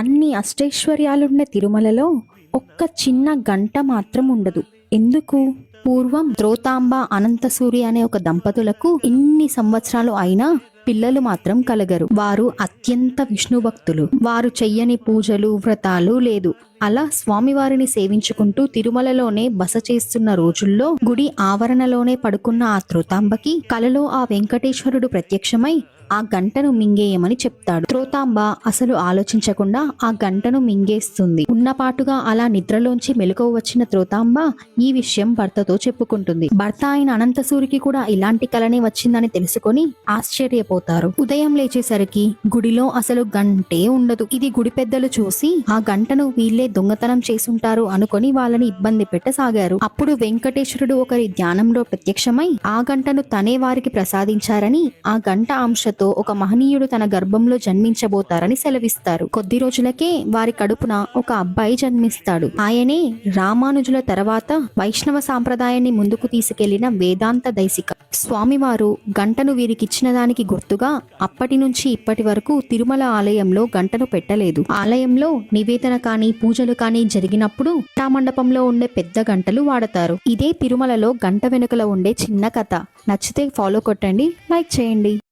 అన్ని అష్టైశ్వర్యాలున్న తిరుమలలో ఒక్క చిన్న గంట మాత్రం ఉండదు. ఎందుకు? పూర్వం ద్రోతాంబ అనంతసూరి అనే ఒక దంపతులకు ఎన్ని సంవత్సరాలు అయినా పిల్లలు మాత్రం కలగరు. వారు అత్యంత విష్ణు భక్తులు వారు చెయ్యని పూజలు వ్రతాలు లేదు. అలా స్వామివారిని సేవించుకుంటూ తిరుమలలోనే బస చేస్తున్న రోజుల్లో గుడి ఆవరణలోనే పడుకున్న ఆ త్రోతాంబకి కలలో ఆ వెంకటేశ్వరుడు ప్రత్యక్షమై ఆ గంటను మింగేయమని చెప్తాడు. త్రోతాంబ అసలు ఆలోచించకుండా ఆ గంటను మింగేస్తుంది. ఉన్నపాటుగా అలా నిద్రలోంచి మెలకువ వచ్చిన త్రోతాంబ ఈ విషయం భర్తతో చెప్పుకుంటుంది. భర్త అయిన అనంతసూరికి కూడా ఇలాంటి కలనే వచ్చిందని తెలుసుకొని ఆశ్చర్యపోతారు. ఉదయం లేచేసరికి గుడిలో అసలు గంటే ఉండదు. ఇది గుడి పెద్దలు చూసి ఆ గంటను వీళ్ళే దొంగతనం చేసుంటారు అనుకొని వాళ్ళని ఇబ్బంది పెట్టసాగారు. అప్పుడు వెంకటేశ్వరుడు ఒకరి ధ్యానంలో ప్రత్యక్షమై ఆ గంటను తనే వారికి ప్రసాదించారని ఆ గంట అంశతో ఒక మహనీయుడు తన గర్భంలో జన్మించబోతారని సెలవిస్తారు. కొద్ది రోజులకే వారి కడుపున ఒక అబ్బాయి జన్మిస్తాడు. ఆయనే రామానుజుల తర్వాత వైష్ణవ సాంప్రదాయాన్ని ముందుకు తీసుకెళ్ళిన వేదాంత దైసిక. స్వామివారు గంటను వీరికిచ్చిన దానికి గుర్తుగా అప్పటి నుంచి ఇప్పటి వరకు తిరుమల ఆలయంలో గంటను పెట్టలేదు. ఆలయంలో నివేదన కానీ పూజలు కానీ జరిగినప్పుడు మండపంలో ఉండే పెద్ద గంటలు వాడతారు. ఇదే తిరుమలలో గంట వెనుకల ఉండే చిన్న కథ. నచ్చితే ఫాలో కొట్టండి లైక్ చేయండి.